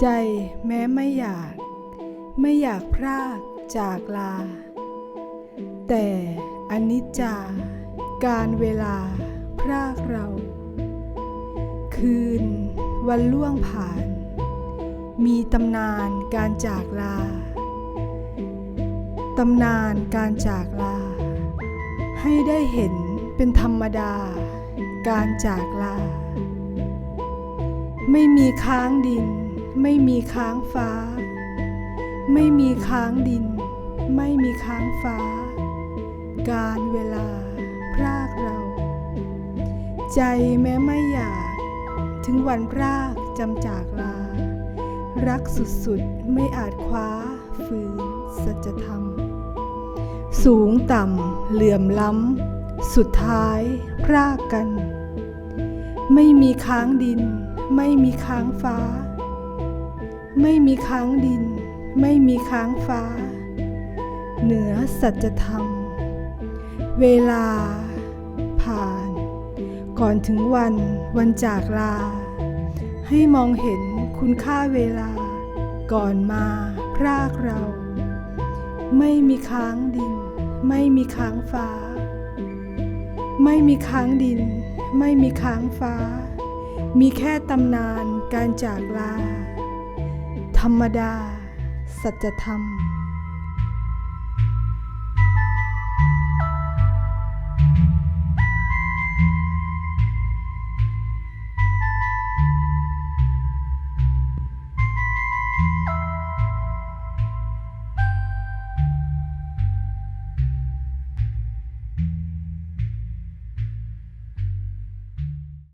ใจแม้ไม่อยาก ไม่อยากพรากจากลา แต่อนิจจาการเวลาพรากเรา คืนวันล่วงผ่าน มีตำนานการจากลา ตำนานการจากลา ให้ได้เห็นเป็นธรรมดา การจากลา ไม่มีค้างดิน ไม่มีค้างฟ้า ไม่มีค้างดิน ไม่มีค้างฟ้า การเวลาพรากเรา ใจแม้ไม่อยาก ถึงวันพรากจำจากลา รักสุดๆไม่อาจคว้าฝืนสัจธรรม สูงต่ำเหลื่อมล้ำ สุดท้ายพรากกัน ไม่มีค้างดิน ไม่มีค้างฟ้า ไม่มีค้างดิน ไม่มีค้างฟ้า เหนือสัจธรรม เวลา ผ่าน ก่อนถึงวันวันจากลา ให้มองเห็นคุณค่าเวลา ก่อนมาพรากเรา ไม่มีค้างดิน ไม่มีค้างฟ้า ไม่มีค้างดิน ไม่มีค้างฟ้า มีแค่ตำนานการจากลา ธรรมดา สัจธรรม